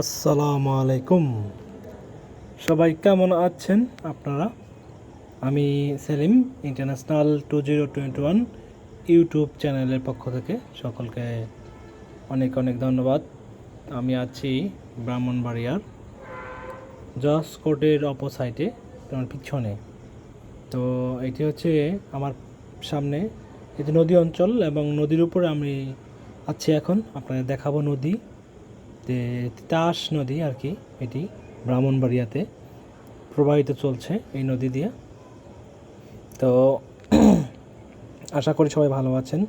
আসসালামু আলাইকুম। সবাই কেমন আছেন আপনারা? আমি Selim, international two zero twenty one YouTube চ্যানেলের পক্ষ থেকে সকলকে অনেক অনেক ধন্যবাদ। আমি আছি ব্রাহ্মণবাড়িয়ার জজ কোর্টের অপোসাইটে তোমার পিছনে। তো এটি হচ্ছে আমার সামনে এটি নদী অঞ্চল এবং নদীর উপরে আমি আছি এখন। আপনাদের দেখাবো নদী। যে তিতাস নদী আর কি, এটি ব্রাহ্মণবাড়িয়াতে প্রবাহিত চলছে এই নদী দিয়ে। তো আশা করি সবাই ভালো আছেন।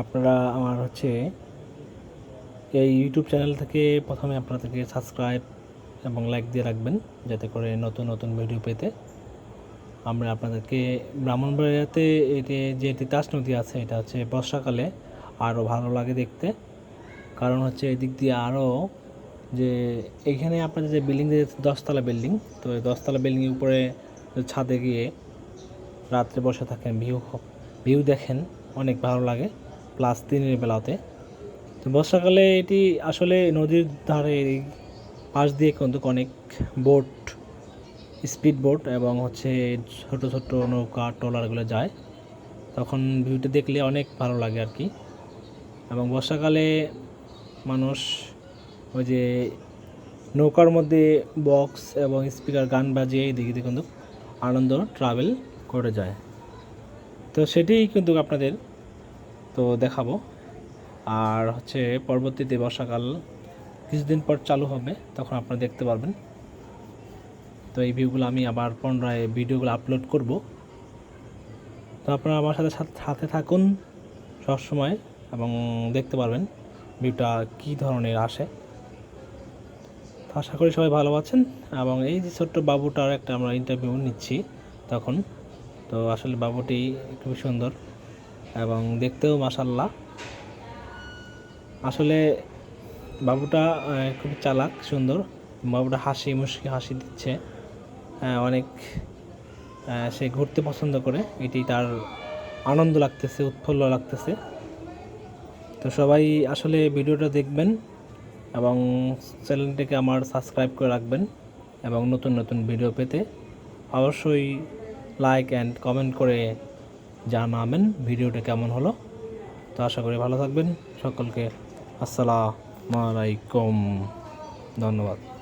আপনারা আমার হচ্ছে এই ইউটিউব চ্যানেল থেকে প্রথমে আপনাদেরকে সাবস্ক্রাইব এবং লাইক দিয়ে রাখবেন, যাতে করে নতুন নতুন ভিডিও পেতে। আমরা আপনাদেরকে ব্রাহ্মণবাড়িয়াতে এটি যে তিতাস নদী আছে, এটা হচ্ছে বর্ষাকালে আরও ভালো লাগে দেখতে। কারণ হচ্ছে এদিক দিয়ে আরও যে এখানে আপনাদের যে বিল্ডিং দশতলা বিল্ডিং তো এই দশতলা বিল্ডিংয়ের উপরে ছাদে গিয়ে রাত্রে বসে থাকেন ভিউ ভিউ দেখেন, অনেক ভালো লাগে প্লাস দিনের বেলাতে। তো বর্ষাকালে এটি আসলে নদীর ধারে পাশ দিয়ে কিন্তু অনেক বোট স্পিড বোট এবং হচ্ছে ছোট ছোট নৌকা ট্রলারগুলো যায়। তখন ভিউটা দেখলে অনেক ভালো লাগে আর কি। এবং বর্ষাকালে মানুষ ওই যে নৌকার মধ্যে বক্স এবং স্পিকার গান বাজিয়ে এদিকে কিন্তু আনন্দ ট্রাভেল করে যায়। তো সেটাই কিন্তু আপনাদের তো দেখাবো। আর হচ্ছে পরবর্তীতে বর্ষাকাল কিছুদিন পর চালু হবে, তখন আপনারা দেখতে পারবেন। তো এই ভিউগুলো আমি আবার পুনরায় ভিডিওগুলো আপলোড করব। তো আপনারা আমার সাথে- সাথে থাকুন সবসময় এবং দেখতে পারবেন। ভিউটা কী ধরনের আসে তো আশা করি সবাই ভালো আছেন এবং এই যে ছোট্ট বাবুটার একটা আমরা ইন্টারভিউ নিচ্ছি তখন। তো আসলে বাবুটি খুবই সুন্দর এবং দেখতেও মাসাল্লাহ আসলে বাবুটা খুবই চালাক সুন্দর। বাবুটা হাসি মুশকি হাসি দিচ্ছে। আহ, অনেক সে ঘুরতে পছন্দ করে। এটি তার আনন্দ লাগতেছে উৎফুল্ল লাগতেছে। তো সবাই আসলে ভিডিওটা দেখবেন এবং চ্যানেলটিকে আমার সাবস্ক্রাইব করে রাখবেন এবং নতুন নতুন ভিডিও পেতে অবশ্যই লাইক অ্যান্ড কমেন্ট করে জানাবেন ভিডিওটা কেমন হলো। তো আশা করি ভালো থাকবেন। সকলকে আসসালামু আলাইকুম। ধন্যবাদ।